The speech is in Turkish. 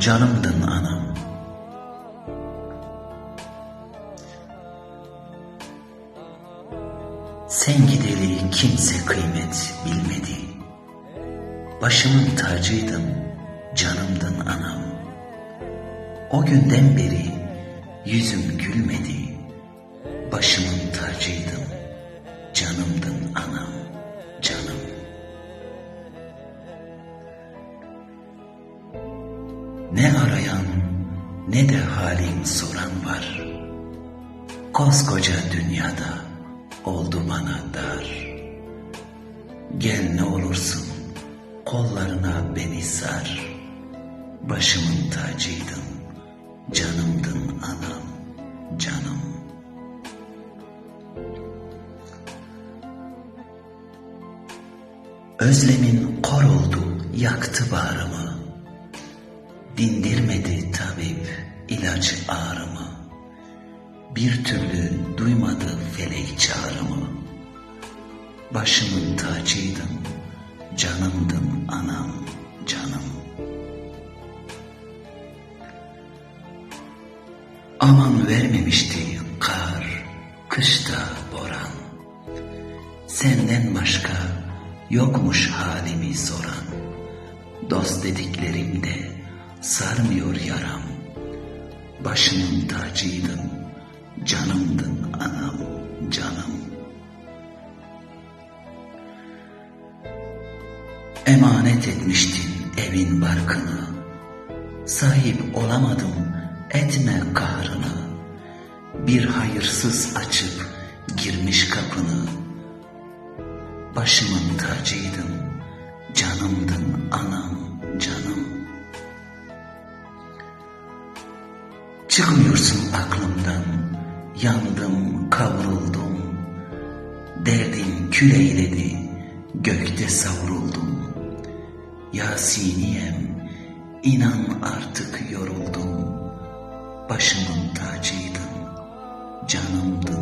canımdın anam. Sen gideli kimse kıymet bilmedi. Başımın tacıydın, canımdın anam. O günden beri yüzüm gülmedi. Başımın tacıydın, canımdın anam, canım. Ne arayan ne de halim soran var. Koskoca dünyada oldu bana dar. Gel ne olursun kollarına beni sar. Başımın tacıydın, canımdın anam, canım. Özlemin kor oldu, yaktı bağrımı. Dindirmedi tabip ilaç ağrımı. Bir türlü duymadı felek çağrımı. Başımın tacıydın, canımdın anam, canım. Aman vermemişti kar, kışta boran. Senden başka yokmuş halimi soran. Dost dediklerimde sarmıyor yaram. Başımın tacıydın, canımdın anam, canım. Emanet etmiştin evin barkını. Sahip olamadım etme kahrını. Bir hayırsız açıp girmiş kapını. Başımın tacıydın, canımdın anam, canım. Çıkmıyorsun aklımdan, yandım, kavruldum. Derdim kül eyledi, gökte savruldum. Yasiniyem, inan artık yoruldum. Başımın tacıydın, canımdın.